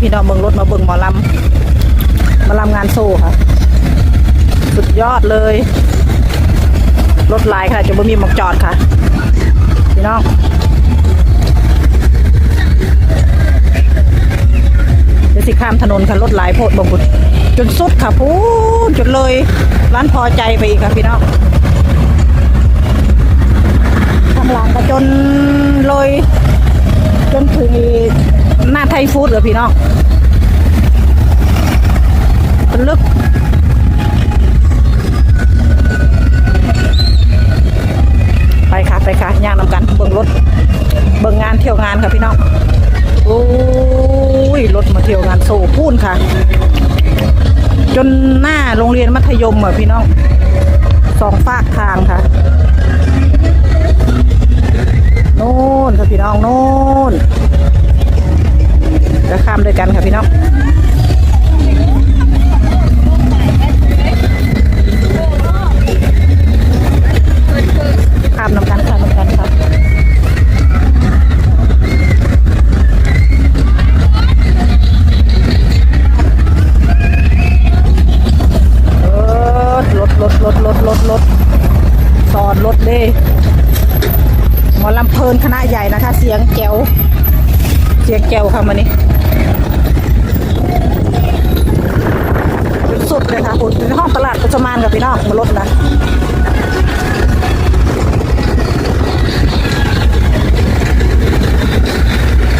พี่น้องเบิ่งรถมาเบิ่งหมอลำมาลำงานโซ่ค่ะ สุดยอดเลย รถลายค่ะจะบ่มีหมอกจอดค่ะ พี่น้องเดี๋ยวสิข้ามถนนค่ะรถลายโพดบงบุญจนสุดค่ะพูนจนเลย ร้านพอใจไปอีกค่ะพี่น้องข้างหลังก็จนเลยจนถึง ไทยฟู้ดเหรอพี่น้องเป็นลึกไปค่ะไปค่ะย่างนำกันเบิ่งรถเบิ่งงานเที่ยวงานค่ะพี่น้องโอ้ยรถมาเที่ยวงานโซ่พูนค่ะ จนหน้าโรงเรียนมัธยมอะพี่น้องสองฝากทางค่ะโน่นค่ะพี่น้องโน่น จะข้ามด้วยกันค่ะพี่น้องข้ามนำกันข้ามนำกันค่ะเออรถรถรถรถรถรถสอนรถเด้หมอลำเพลินคณะใหญ่นะคะ เสียงแก้วเสียงแก้วค่ะมานี่ สุดเลยค่ะคุณในห้องตลาดปัจจุบันกับพี่น้องมารถนะ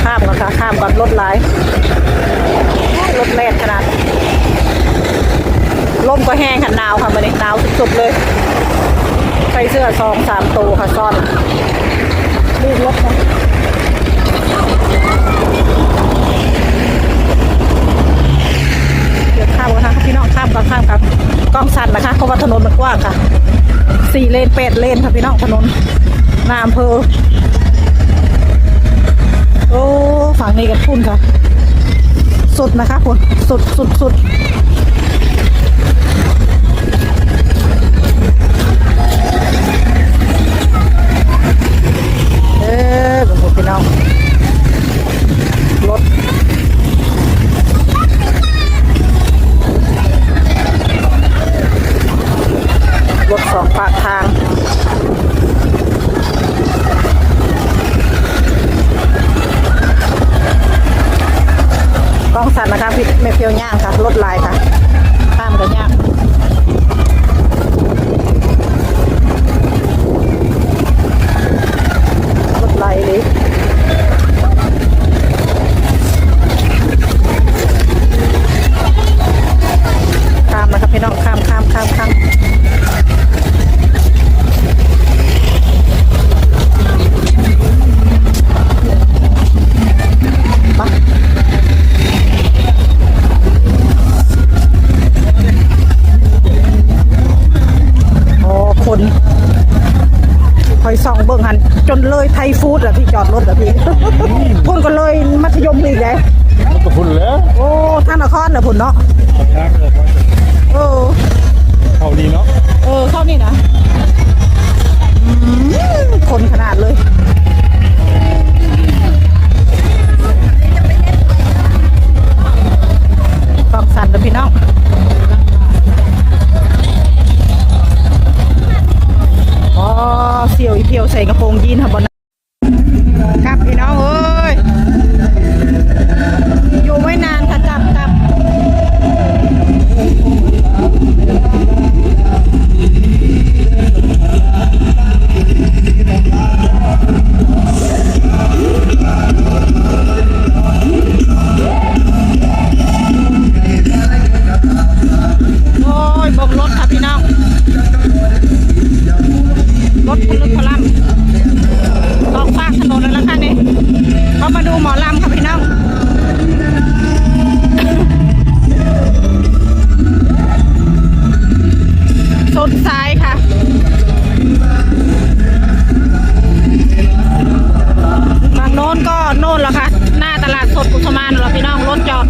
ข้ามก่อนค่ะข้ามก่อนรถหลรถแรงขนาดลมก็แห้งค่ะหนาวค่ะมันนี้หนาวสุดๆเลยใส่เสื้อสองสามตัวค่ะซ่อนรีบรถนะ ข้ามกันนะคะพี่น้องข้ามกันข้ามกันกล้องสั่นนะคะเพราะว่าถนนมันกว้างค่ะสี่เลนแปดเลนค่ะพี่น้องถนนนาอำเภอโอ้ฝั่งนี้กันพุ่นค่ะ สุดนะคะพุ่นสุดสุดสุด แม่เพียวย่างค่ะลดลายค่ะ ส่องเบิ่งหันจนเลยไทยฟู้ดเหรอพี่จอดรถเหรอพี่พุ่นก็เลยมัธยมอีกเลยมันก็พุ่นแล้วโอ้ท่านนครเหรอพุ่นเนาะทางเลยเออเข้าดีเนาะเออเข้านี่นะ ฝั่งโน้นก็โน่นแล้วค่ะหน้าตลาดสดกุสมานเหรอพี่น้องรถจอด